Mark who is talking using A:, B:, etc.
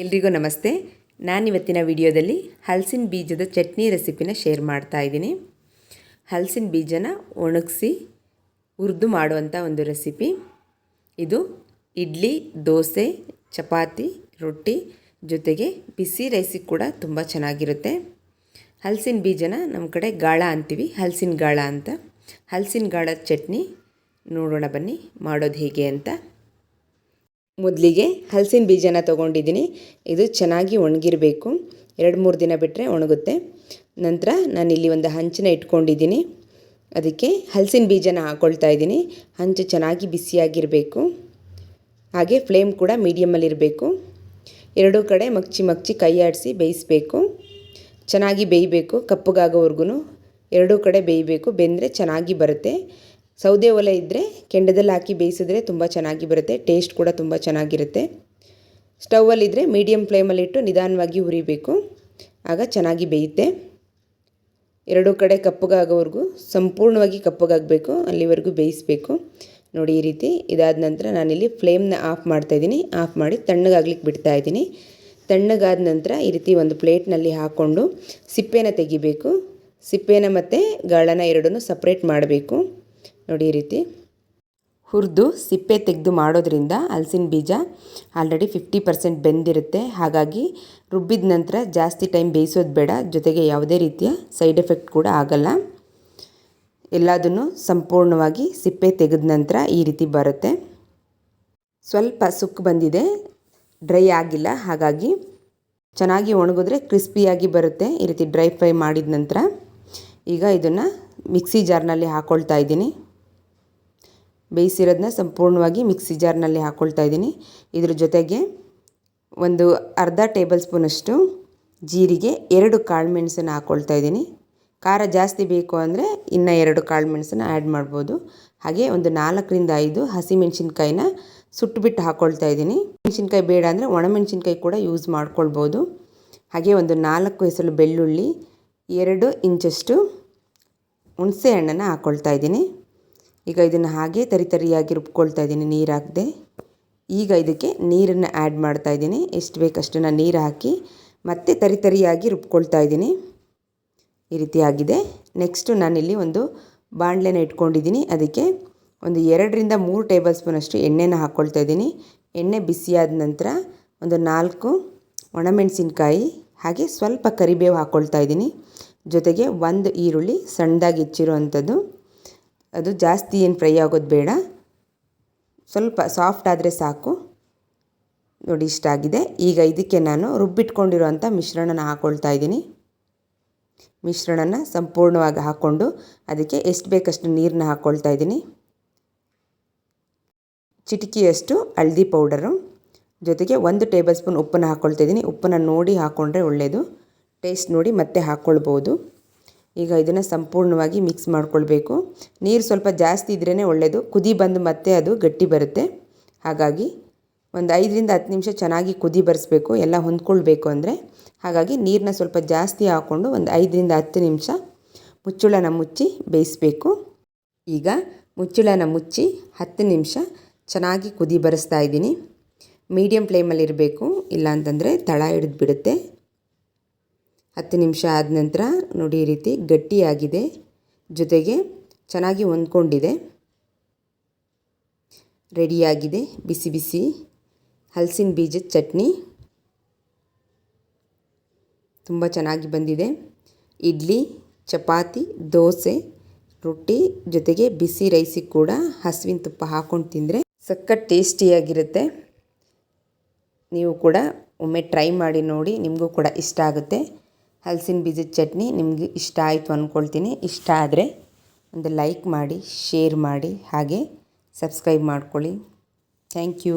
A: ಎಲ್ರಿಗೂ ನಮಸ್ತೆ. ನಾನಿವತ್ತಿನ ವಿಡಿಯೋದಲ್ಲಿ ಹಲಸಿನ ಬೀಜದ ಚಟ್ನಿ ರೆಸಿಪಿನ ಶೇರ್ ಮಾಡ್ತಾ ಇದ್ದೀನಿ. ಹಲಸಿನ ಬೀಜನ ಒಣಗಿಸಿ ಹುರಿದು ಮಾಡುವಂಥ ಒಂದು ರೆಸಿಪಿ. ಇದು ಇಡ್ಲಿ, ದೋಸೆ, ಚಪಾತಿ, ರೊಟ್ಟಿ ಜೊತೆಗೆ ಬಿಸಿ ರೈಸಿಗೆ ಕೂಡ ತುಂಬ ಚೆನ್ನಾಗಿರುತ್ತೆ. ಹಲಸಿನ ಬೀಜನ ನಮ್ಮ ಕಡೆ ಗಾಳ ಅಂತೀವಿ, ಹಲಸಿನ ಗಾಳ ಅಂತ. ಹಲಸಿನ ಗಾಳದ ಚಟ್ನಿ ನೋಡೋಣ ಬನ್ನಿ ಮಾಡೋದು ಹೇಗೆ ಅಂತ. ಮೊದಲಿಗೆ ಹಲಸಿನ ಬೀಜನ ತೊಗೊಂಡಿದ್ದೀನಿ. ಇದು ಚೆನ್ನಾಗಿ ಒಣಗಿರಬೇಕು. ಎರಡು, ಮೂರು ದಿನ ಬಿಟ್ಟರೆ ಒಣಗುತ್ತೆ. ನಂತರ ನಾನಿಲ್ಲಿ ಒಂದು ಹಂಚನ್ನ ಇಟ್ಕೊಂಡಿದ್ದೀನಿ. ಅದಕ್ಕೆ ಹಲಸಿನ ಬೀಜನ ಹಾಕ್ಕೊಳ್ತಾ ಇದ್ದೀನಿ. ಹಂಚು ಚೆನ್ನಾಗಿ ಬಿಸಿಯಾಗಿರಬೇಕು. ಹಾಗೆ ಫ್ಲೇಮ್ ಕೂಡ ಮೀಡಿಯಮಲ್ಲಿರಬೇಕು ಎರಡೂ ಕಡೆ ಮಗ್ಚಿ ಮಗ್ಚಿ ಕೈ ಆಡಿಸಿ ಬೇಯಿಸಬೇಕು. ಚೆನ್ನಾಗಿ ಬೇಯಬೇಕು ಕಪ್ಪಗಾಗೋವರೆಗೂ ಎರಡೂ ಕಡೆ ಬೇಯಬೇಕು. ಬೆಂದರೆ ಚೆನ್ನಾಗಿ ಬರುತ್ತೆ. ಸೌದೆ ಒಲೆ ಇದ್ದರೆ ಕೆಂಡದಲ್ಲಿ ಹಾಕಿ ಬೇಯಿಸಿದ್ರೆ ತುಂಬ ಚೆನ್ನಾಗಿ ಬರುತ್ತೆ ಟೇಸ್ಟ್ ಕೂಡ ತುಂಬ ಚೆನ್ನಾಗಿರುತ್ತೆ. ಸ್ಟವಲ್ಲಿದ್ದರೆ ಮೀಡಿಯಮ್ ಫ್ಲೇಮಲ್ಲಿಟ್ಟು ನಿಧಾನವಾಗಿ ಹುರಿಬೇಕು. ಆಗ ಚೆನ್ನಾಗಿ ಬೇಯುತ್ತೆ. ಎರಡೂ ಕಡೆ ಕಪ್ಪಗಾಗೋವರೆಗೂ ಸಂಪೂರ್ಣವಾಗಿ ಕಪ್ಪಗಾಗಬೇಕು, ಅಲ್ಲಿವರೆಗೂ ಬೇಯಿಸಬೇಕು. ನೋಡಿ ಈ ರೀತಿ ಇದಾದ ನಂತರ ನಾನಿಲ್ಲಿ ಫ್ಲೇಮ್ನ ಆಫ್ ಮಾಡ್ತಾಯಿದ್ದೀನಿ ಆಫ್ ಮಾಡಿ ತಣ್ಣಗಾಗ್ಲಿಕ್ಕೆ ಬಿಡ್ತಾಯಿದ್ದೀನಿ ತಣ್ಣಗಾದ ನಂತರ ಈ ರೀತಿ ಒಂದು ಪ್ಲೇಟ್ನಲ್ಲಿ ಹಾಕ್ಕೊಂಡು ಸಿಪ್ಪೆನ ತೆಗಿಬೇಕು. ಸಿಪ್ಪೆನ ಮತ್ತು ಗಾಳನ ಎರಡನ್ನೂ ಸಪ್ರೇಟ್ ಮಾಡಬೇಕು. ನೋಡಿ ಈ ರೀತಿ. ಹುರಿದು ಸಿಪ್ಪೆ ತೆಗೆದು ಮಾಡೋದ್ರಿಂದ ಹಲಸಿನ ಬೀಜ ಆಲ್ರೆಡಿ ಫಿಫ್ಟಿ ಪರ್ಸೆಂಟ್ ಬೆಂದಿರುತ್ತೆ. ಹಾಗಾಗಿ ರುಬ್ಬಿದ ನಂತರ ಜಾಸ್ತಿ ಟೈಮ್ ಬೇಯಿಸೋದು ಬೇಡ. ಜೊತೆಗೆ ಯಾವುದೇ ರೀತಿಯ ಸೈಡ್ ಎಫೆಕ್ಟ್ ಕೂಡ ಆಗಲ್ಲ. ಎಲ್ಲದನ್ನು ಸಂಪೂರ್ಣವಾಗಿ ಸಿಪ್ಪೆ ತೆಗೆದ ನಂತರ ಈ ರೀತಿ ಬರುತ್ತೆ. ಸ್ವಲ್ಪ ಸುಕ್ಕು ಬಂದಿದೆ. ಡ್ರೈ ಆಗಿಲ್ಲ. ಹಾಗಾಗಿ ಚೆನ್ನಾಗಿ ಒಣಗಿದ್ರೆ ಕ್ರಿಸ್ಪಿಯಾಗಿ ಬರುತ್ತೆ. ಈ ರೀತಿ ಡ್ರೈ ಫ್ರೈ ಮಾಡಿದ ನಂತರ ಈಗ ಇದನ್ನು ಮಿಕ್ಸಿ ಜಾರ್ನಲ್ಲಿ ಹಾಕ್ಕೊಳ್ತಾ ಇದ್ದೀನಿ. ಬೇಯಿಸಿರೋದನ್ನ ಸಂಪೂರ್ಣವಾಗಿ ಮಿಕ್ಸಿ ಜಾರ್ನಲ್ಲಿ ಹಾಕ್ಕೊಳ್ತಾ ಇದ್ದೀನಿ. ಇದ್ರ ಜೊತೆಗೆ ಒಂದು ಅರ್ಧ ಟೇಬಲ್ ಸ್ಪೂನಷ್ಟು ಜೀರಿಗೆ, ಎರಡು ಕಾಳು ಮೆಣಸನ್ನು ಹಾಕ್ಕೊಳ್ತಾ ಇದ್ದೀನಿ. ಖಾರ ಜಾಸ್ತಿ ಬೇಕು ಅಂದರೆ ಇನ್ನು ಎರಡು ಕಾಳು ಮೆಣಸನ್ನು ಆ್ಯಡ್ ಮಾಡ್ಬೋದು. ಹಾಗೆ ಒಂದು ನಾಲ್ಕರಿಂದ ಐದು ಹಸಿಮೆಣ್ಸಿನ್ಕಾಯಿನ ಸುಟ್ಟುಬಿಟ್ಟು ಹಾಕ್ಕೊಳ್ತಾ ಇದ್ದೀನಿ. ಮೆಣಸಿನ್ಕಾಯಿ ಬೇಡ ಅಂದರೆ ಒಣಮೆಣಸಿನ್ಕಾಯಿ ಕೂಡ ಯೂಸ್ ಮಾಡ್ಕೊಳ್ಬೋದು. ಹಾಗೆ ಒಂದು ನಾಲ್ಕು ಹೆಸರು ಬೆಳ್ಳುಳ್ಳಿ, ಎರಡು ಇಂಚಷ್ಟು ಹುಣಸೆ ಹಣ್ಣನ್ನು ಹಾಕ್ಕೊಳ್ತಾ ಇದ್ದೀನಿ. ಈಗ ಇದನ್ನು ಹಾಗೆ ತರಿತರಿಯಾಗಿ ರುಬ್ಕೊಳ್ತಾ ಇದ್ದೀನಿ ನೀರು ಹಾಕದೆ. ಈಗ ಇದಕ್ಕೆ ನೀರನ್ನು ಆ್ಯಡ್ ಮಾಡ್ತಾ ಇದ್ದೀನಿ. ಎಷ್ಟು ಬೇಕಷ್ಟನ್ನು ನೀರು ಹಾಕಿ ಮತ್ತೆ ತರಿತರಿಯಾಗಿ ರುಬ್ಕೊಳ್ತಾ ಇದ್ದೀನಿ. ಈ ರೀತಿ ಆಗಿದೆ. ನೆಕ್ಸ್ಟು ನಾನಿಲ್ಲಿ ಒಂದು ಬಾಣಲೆನ ಇಟ್ಕೊಂಡಿದ್ದೀನಿ. ಅದಕ್ಕೆ ಒಂದು ಎರಡರಿಂದ ಮೂರು ಟೇಬಲ್ ಸ್ಪೂನಷ್ಟು ಎಣ್ಣೆನ ಹಾಕ್ಕೊಳ್ತಾ ಇದ್ದೀನಿ. ಎಣ್ಣೆ ಬಿಸಿಯಾದ ನಂತರ ಒಂದು ನಾಲ್ಕು ಒಣಮೆಣಸಿನ್ಕಾಯಿ ಹಾಗೆ ಸ್ವಲ್ಪ ಕರಿಬೇವು ಹಾಕ್ಕೊಳ್ತಾ ಇದ್ದೀನಿ. ಜೊತೆಗೆ ಒಂದು ಈರುಳ್ಳಿ ಸಣ್ಣದಾಗಿ ಹೆಚ್ಚಿರೋ ಅಂಥದ್ದು ಅದು ಜಾಸ್ತಿ ಏನು ಫ್ರೈ ಆಗೋದು ಬೇಡ. ಸ್ವಲ್ಪ ಸಾಫ್ಟ್ ಆದರೆ ಸಾಕು. ನೋಡಿ, ಇಷ್ಟ ಆಗಿದೆ. ಈಗ ಇದಕ್ಕೆ ನಾನು ರುಬ್ಬಿಟ್ಕೊಂಡಿರೋಂಥ ಮಿಶ್ರಣನ ಹಾಕ್ಕೊಳ್ತಾ ಇದ್ದೀನಿ. ಮಿಶ್ರಣನ ಸಂಪೂರ್ಣವಾಗಿ ಹಾಕ್ಕೊಂಡು ಅದಕ್ಕೆ ಎಷ್ಟು ಬೇಕಷ್ಟು ನೀರನ್ನ ಹಾಕ್ಕೊಳ್ತಾ ಇದ್ದೀನಿ. ಚಿಟಿಕಿಯಷ್ಟು ಹಳದಿ ಪೌಡರು. ಜೊತೆಗೆ ಒಂದು ಟೇಬಲ್ ಸ್ಪೂನ್ ಉಪ್ಪನ್ನು ಹಾಕ್ಕೊಳ್ತಾ ಇದ್ದೀನಿ. ಉಪ್ಪನ್ನು ನೋಡಿ ಹಾಕ್ಕೊಂಡ್ರೆ ಒಳ್ಳೆಯದು ಟೇಸ್ಟ್ ನೋಡಿ ಮತ್ತೆ ಹಾಕ್ಕೊಳ್ಬೋದು. ಈಗ ಇದನ್ನು ಸಂಪೂರ್ಣವಾಗಿ ಮಿಕ್ಸ್ ಮಾಡ್ಕೊಳ್ಬೇಕು. ನೀರು ಸ್ವಲ್ಪ ಜಾಸ್ತಿ ಇದ್ರೇ ಒಳ್ಳೆಯದು ಕುದಿ ಬಂದು ಮತ್ತೆ ಅದು ಗಟ್ಟಿ ಬರುತ್ತೆ. ಹಾಗಾಗಿ ಒಂದು ಐದರಿಂದ ಹತ್ತು ನಿಮಿಷ ಚೆನ್ನಾಗಿ ಕುದಿ ಬರೆಸ್ಬೇಕು. ಎಲ್ಲ ಹೊಂದ್ಕೊಳ್ಬೇಕು ಅಂದರೆ. ಹಾಗಾಗಿ ನೀರನ್ನ ಸ್ವಲ್ಪ ಜಾಸ್ತಿ ಹಾಕ್ಕೊಂಡು ಒಂದು ಐದರಿಂದ ಹತ್ತು ನಿಮಿಷ ಮುಚ್ಚುಳನ ಮುಚ್ಚಿ ಬೇಯಿಸಬೇಕು. ಈಗ ಮುಚ್ಚುಳನ ಮುಚ್ಚಿ ಹತ್ತು ನಿಮಿಷ ಚೆನ್ನಾಗಿ ಕುದಿ ಬರೆಸ್ತಾ ಇದ್ದೀನಿ. ಮೀಡಿಯಮ್ ಫ್ಲೇಮಲ್ಲಿರಬೇಕು ಇಲ್ಲಾಂತಂದರೆ ತಳ ಹಿಡಿದು ಬಿಡುತ್ತೆ ಹತ್ತು ನಿಮಿಷ ಆದ ನಂತರ ನೋಡಿ ಈ ರೀತಿ ಗಟ್ಟಿಯಾಗಿದೆ. ಜೊತೆಗೆ ಚೆನ್ನಾಗಿ ಹೊಂದ್ಕೊಂಡಿದೆ. ರೆಡಿಯಾಗಿದೆ. ಬಿಸಿ ಬಿಸಿ ಹಲಸಿನ ಬೀಜದ ಚಟ್ನಿ. ತುಂಬ ಚೆನ್ನಾಗಿ ಬಂದಿದೆ. ಇಡ್ಲಿ, ಚಪಾತಿ, ದೋಸೆ, ರೊಟ್ಟಿ ಜೊತೆಗೆ ಬಿಸಿ ರೈಸಿಗೆ ಕೂಡ ಹಸುವಿನ ತುಪ್ಪ ಹಾಕ್ಕೊಂಡು ತಿಂದರೆ ಸಖತ್ ಟೇಸ್ಟಿಯಾಗಿರುತ್ತೆ ನೀವು ಕೂಡ ಒಮ್ಮೆ ಟ್ರೈ ಮಾಡಿ ನೋಡಿ, ನಿಮಗೂ ಕೂಡ ಇಷ್ಟ ಆಗುತ್ತೆ. ಹಲಸಿನ ಬೀಜದ ಚಟ್ನಿ ನಿಮಗೆ ಇಷ್ಟ ಆಯಿತು ಅಂದ್ಕೊಳ್ತೀನಿ ಇಷ್ಟ ಆದರೆ ಒಂದು ಲೈಕ್ ಮಾಡಿ ಶೇರ್ ಮಾಡಿ, ಹಾಗೆ ಸಬ್ಸ್ಕ್ರೈಬ್ ಮಾಡ್ಕೊಳ್ಳಿ. Thank you